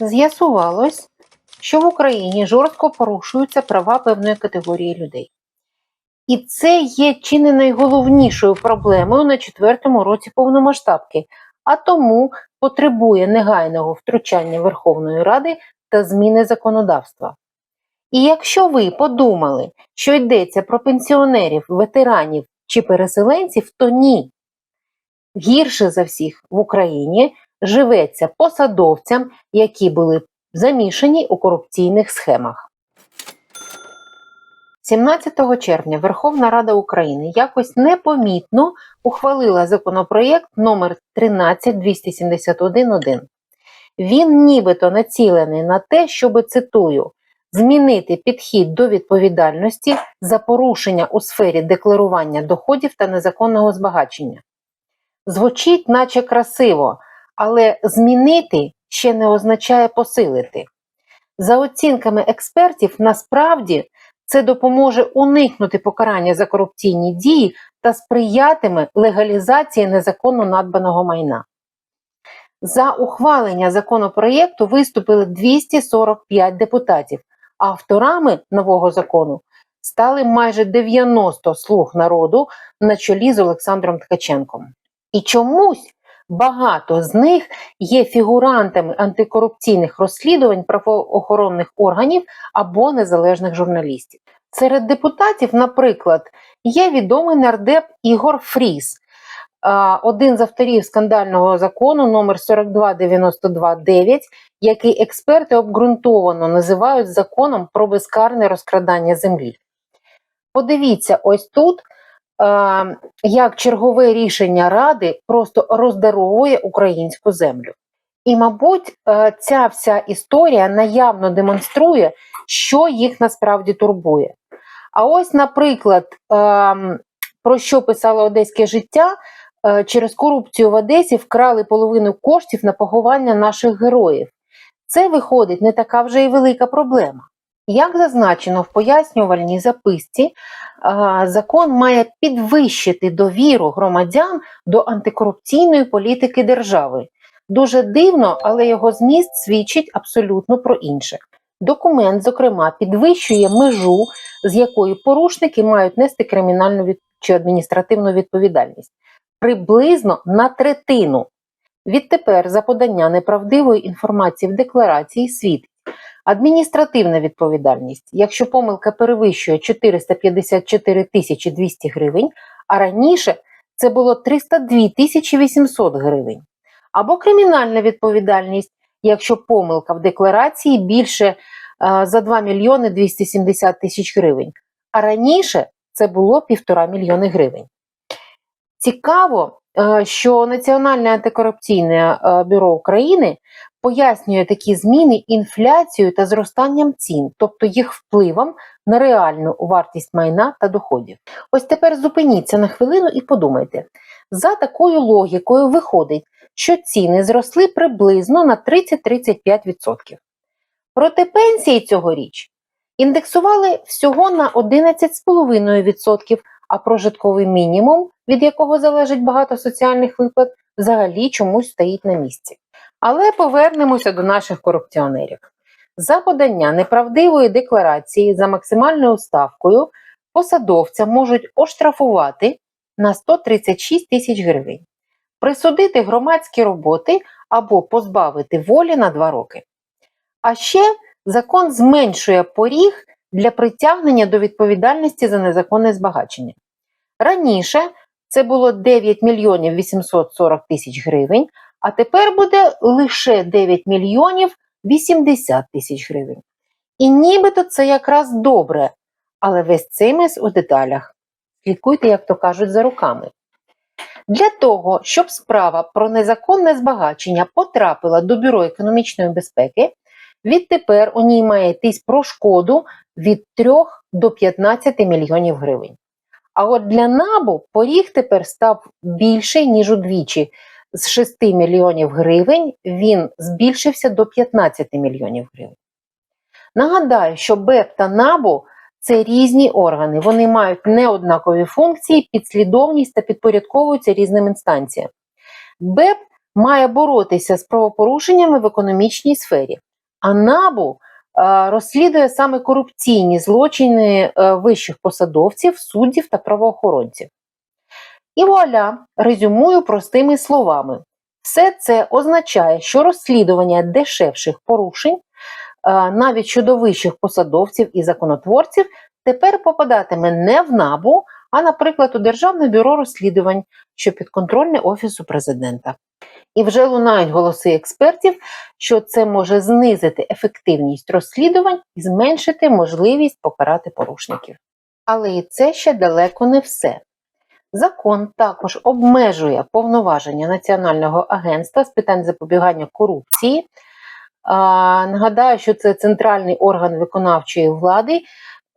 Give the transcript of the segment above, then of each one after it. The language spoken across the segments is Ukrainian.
З'ясувалось, що в Україні жорстко порушуються права певної категорії людей. І це є чи не найголовнішою проблемою на четвертому році повномасштабки, а тому потребує негайного втручання Верховної Ради та зміни законодавства. І якщо ви подумали, що йдеться про пенсіонерів, ветеранів чи переселенців, то ні. Гірше за всіх в Україні живеться посадовцям, які були замішані у корупційних схемах. 17 червня Верховна Рада України якось непомітно ухвалила законопроєкт номер 13271.1. Він нібито націлений на те, щоб цитую змінити підхід до відповідальності за порушення у сфері декларування доходів та незаконного збагачення. Звучить, наче красиво, але змінити ще не означає посилити. За оцінками експертів, насправді це допоможе уникнути покарання за корупційні дії та сприятиме легалізації незаконно надбаного майна. За ухвалення законопроєкту виступили 245 депутатів. Авторами нового закону стали майже 90 слуг народу на чолі з Олександром Ткаченком. І чомусь багато з них є фігурантами антикорупційних розслідувань правоохоронних органів або незалежних журналістів. Серед депутатів, наприклад, є відомий нардеп Ігор Фріс, один з авторів скандального закону номер 42929, який експерти обґрунтовано називають законом про безкарне розкрадання землі. Подивіться, ось тут як чергове рішення Ради просто роздаровує українську землю. І, мабуть, ця вся історія наявно демонструє, що їх насправді турбує. А ось, наприклад, про що писало Одеське життя, через корупцію в Одесі вкрали половину коштів на поховання наших героїв. Це виходить не така вже і велика проблема. Як зазначено в пояснювальній записці, закон має підвищити довіру громадян до антикорупційної політики держави. Дуже дивно, але його зміст свідчить абсолютно про інше. Документ, зокрема, підвищує межу, з якою порушники мають нести кримінальну чи адміністративну відповідальність приблизно на третину. Відтепер за подання неправдивої інформації в декларації світить адміністративна відповідальність, якщо помилка перевищує 454 тисячі 200 гривень, а раніше це було 302 тисячі 800 гривень, або кримінальна відповідальність, якщо помилка в декларації більше а, за 2 мільйони 270 тисяч гривень, а раніше це було 1,5 мільйони гривень. Цікаво, що Національне антикорупційне бюро України пояснює такі зміни інфляцією та зростанням цін, тобто їх впливом на реальну вартість майна та доходів. Ось тепер зупиніться на хвилину і подумайте: за такою логікою виходить, що ціни зросли приблизно на 30-35%. Проте пенсії цьогоріч індексували всього на 11,5%, а прожитковий мінімум, від якого залежить багато соціальних виплат, взагалі чомусь стоїть на місці. Але повернемося до наших корупціонерів. За подання неправдивої декларації за максимальною ставкою посадовця можуть оштрафувати на 136 тисяч гривень, присудити громадські роботи або позбавити волі на 2 роки. А ще закон зменшує поріг для притягнення до відповідальності за незаконне збагачення. Раніше це було 9 мільйонів 840 тисяч гривень, а тепер буде лише 9 мільйонів 80 тисяч гривень. І нібито це якраз добре, але весь цей мис у деталях. Слідкуйте, як то кажуть, за руками. Для того, щоб справа про незаконне збагачення потрапила до Бюро економічної безпеки, відтепер у ній має йтись про шкоду від 3 до 15 мільйонів гривень. А от для набу поріг тепер став більший, ніж удвічі з 6 мільйонів гривень він збільшився до 15 мільйонів гривень. Нагадаю, що БЕП та НАБУ це різні органи, вони мають неоднакові функції, підслідовність та підпорядковуються різним інстанціям. БЕП має боротися з правопорушеннями в економічній сфері, А НАБУ е, розслідує саме корупційні злочини е, вищих посадовців, суддів та правоохоронців. І вуаля, резюмую простими словами. Все це означає, що розслідування дешевших порушень, е, навіть щодо вищих посадовців і законотворців, тепер попадатиме не в НАБУ, а, наприклад, у Державне бюро розслідувань, що підконтрольне Офісу президента. І вже лунають голоси експертів, що це може знизити ефективність розслідувань і зменшити можливість покарати порушників. Але і це ще далеко не все. Закон також обмежує повноваження Національного агентства з питань запобігання корупції. Нагадаю, що це центральний орган виконавчої влади,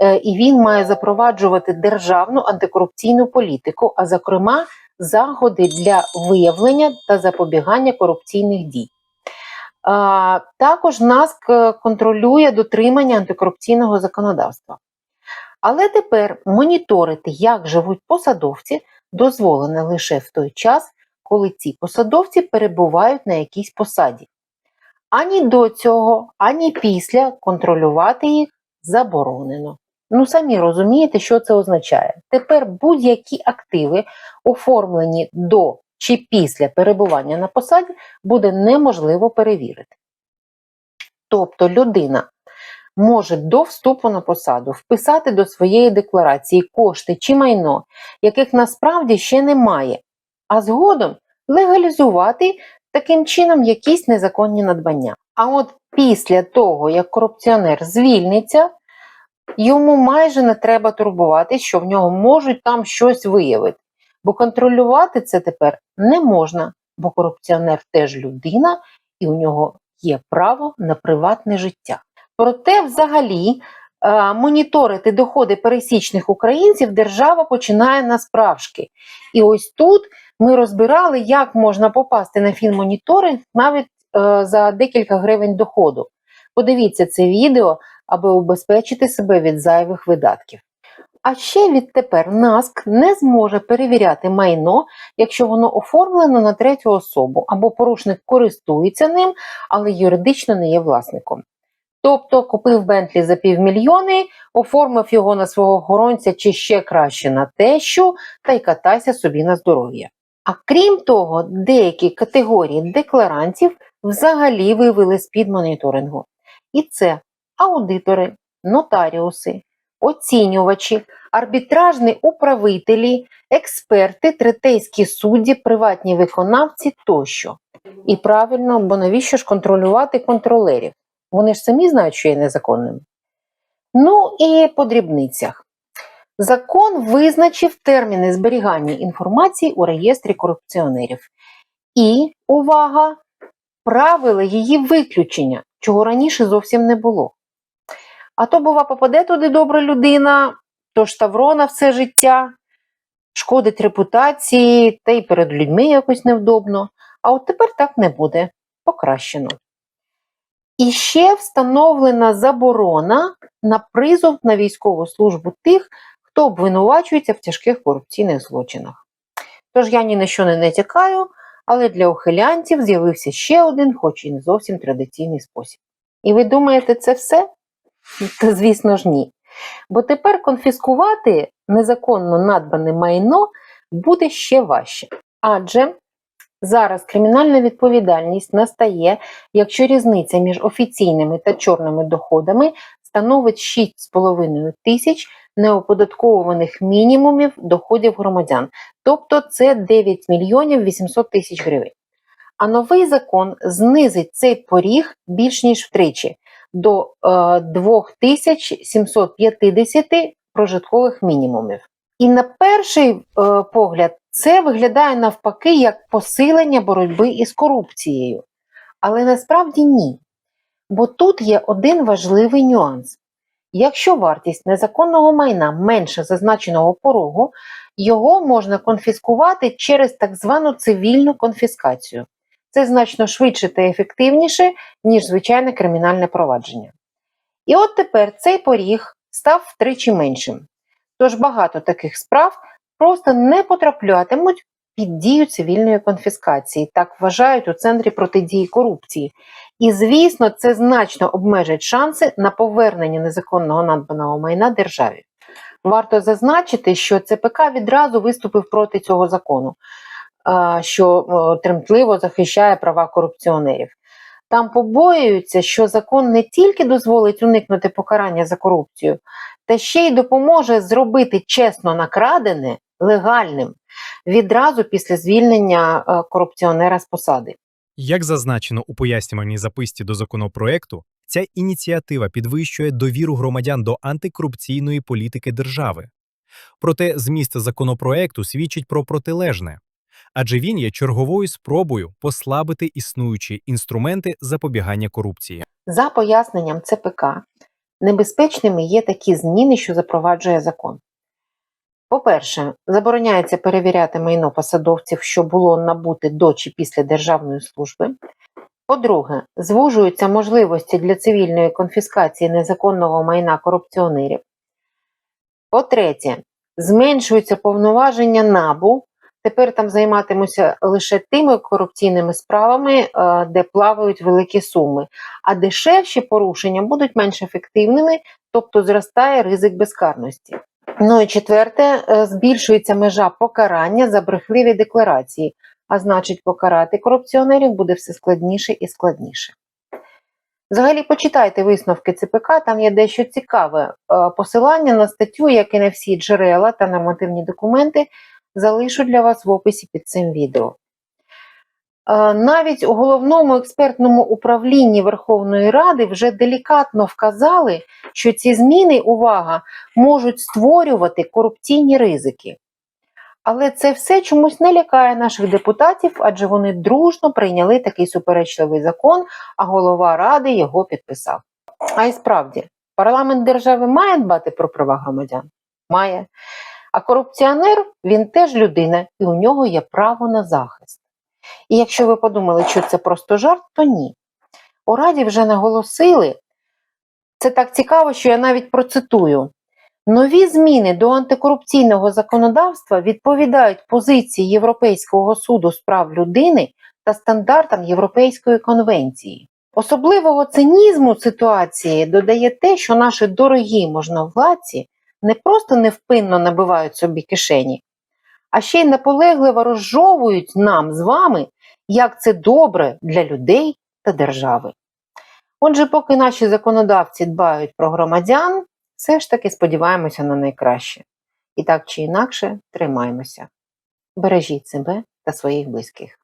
е, і він має запроваджувати державну антикорупційну політику, а зокрема, заходи для виявлення та запобігання корупційних дій. Також НАСК е, контролює дотримання антикорупційного законодавства. Але тепер моніторити, як живуть посадовці, дозволено лише в той час, коли ці посадовці перебувають на якійсь посаді. Ані до цього, ані після контролювати їх заборонено. Ну, самі розумієте, що це означає. Тепер будь-які активи, оформлені до чи після перебування на посаді, буде неможливо перевірити. Тобто людина може до вступу на посаду вписати до своєї декларації кошти чи майно, яких насправді ще немає, а згодом легалізувати таким чином якісь незаконні надбання. А от після того, як корупціонер звільниться, йому майже не треба турбуватись, що в нього можуть там щось виявити. Бо контролювати це тепер не можна, бо корупціонер теж людина, і у нього є право на приватне життя. Проте, взагалі, е, моніторити доходи пересічних українців держава починає насправжки. І ось тут ми розбирали, як можна попасти на фінмоніторинг навіть е, за декілька гривень доходу. Подивіться це відео, аби убезпечити себе від зайвих видатків. А ще відтепер НАСК не зможе перевіряти майно, якщо воно оформлено на третю особу, або порушник користується ним, але юридично не є власником. Тобто купив Бентлі за півмільйони, оформив його на свого охоронця чи ще краще на тещу, та й катайся собі на здоров'я. А крім того, деякі категорії декларантів взагалі вивели з-під моніторингу. І це аудитори, нотаріуси, оцінювачі, арбітражні управителі, експерти, третейські судді, приватні виконавці тощо. І правильно, бо навіщо ж контролювати контролерів? Вони ж самі знають, що є незаконним. Ну і по дрібницях. Закон визначив терміни зберігання інформації у реєстрі корупціонерів. І, увага, правила її виключення, чого раніше зовсім не було. А то, бува, попаде туди добра людина, то ж таврона все життя, шкодить репутації, та й перед людьми якось невдобно. А от тепер так не буде. Покращено. І ще встановлена заборона на призов на військову службу тих, хто обвинувачується в тяжких корупційних злочинах. Тож я ні на що не натякаю, але для ухилянців з'явився ще один, хоч і не зовсім традиційний спосіб. І ви думаєте, це все? Та звісно ж ні. Бо тепер конфіскувати незаконно надбане майно буде ще важче. Адже зараз кримінальна відповідальність настає, якщо різниця між офіційними та чорними доходами становить 6,5 тисяч неоподатковуваних мінімумів доходів громадян, тобто це 9 мільйонів 800 тисяч гривень. А новий закон знизить цей поріг більш ніж втричі до е, 2750 прожиткових мінімумів. І на перший е, погляд це виглядає навпаки як посилення боротьби із корупцією. Але насправді ні. Бо тут є один важливий нюанс. Якщо вартість незаконного майна менше зазначеного порогу, його можна конфіскувати через так звану цивільну конфіскацію. Це значно швидше та ефективніше, ніж звичайне кримінальне провадження. І от тепер цей поріг став втричі меншим. Тож багато таких справ просто не потраплятимуть під дію цивільної конфіскації. Так вважають у центрі протидії корупції. І, звісно, це значно обмежить шанси на повернення незаконного надбаного майна державі. Варто зазначити, що ЦПК відразу виступив проти цього закону, що тремтливо захищає права корупціонерів. Там побоюються, що закон не тільки дозволить уникнути покарання за корупцію, та ще й допоможе зробити чесно накрадене легальним відразу після звільнення е, корупціонера з посади. Як зазначено у пояснювальній записці до законопроекту, ця ініціатива підвищує довіру громадян до антикорупційної політики держави. Проте зміст законопроекту свідчить про протилежне, адже він є черговою спробою послабити існуючі інструменти запобігання корупції. За поясненням ЦПК, небезпечними є такі зміни, що запроваджує закон. По-перше, забороняється перевіряти майно посадовців, що було набуте до чи після державної служби. По-друге, звужуються можливості для цивільної конфіскації незаконного майна корупціонерів. По-третє, зменшуються повноваження НАБУ. Тепер там займатимуться лише тими корупційними справами, е, де плавають великі суми, а дешевші порушення будуть менш ефективними, тобто зростає ризик безкарності. Ну і четверте, е, збільшується межа покарання за брехливі декларації, а значить, покарати корупціонерів буде все складніше і складніше. Взагалі, почитайте висновки ЦПК, там є дещо цікаве Е, посилання на статтю, як і на всі джерела та нормативні документи, залишу для вас в описі під цим відео. Е, Навіть у головному експертному управлінні Верховної Ради вже делікатно вказали, що ці зміни, увага, можуть створювати корупційні ризики. Але це все чомусь не лякає наших депутатів, адже вони дружно прийняли такий суперечливий закон, а голова ради його підписав. А й справді, парламент держави має дбати про права громадян? Має. А корупціонер він теж людина, і у нього є право на захист. І якщо ви подумали, що це просто жарт, то ні. У Раді вже наголосили, це так цікаво, що я навіть процитую. Нові зміни до антикорупційного законодавства відповідають позиції Європейського суду з прав людини та стандартам Європейської конвенції. Особливого цинізму ситуації додає те, що наші дорогі можновладці не просто невпинно набивають собі кишені, а ще й наполегливо розжовують нам з вами, як це добре для людей та держави. Отже, поки наші законодавці дбають про громадян, все ж таки сподіваємося на найкраще. І так чи інакше тримаємося. Бережіть себе та своїх близьких.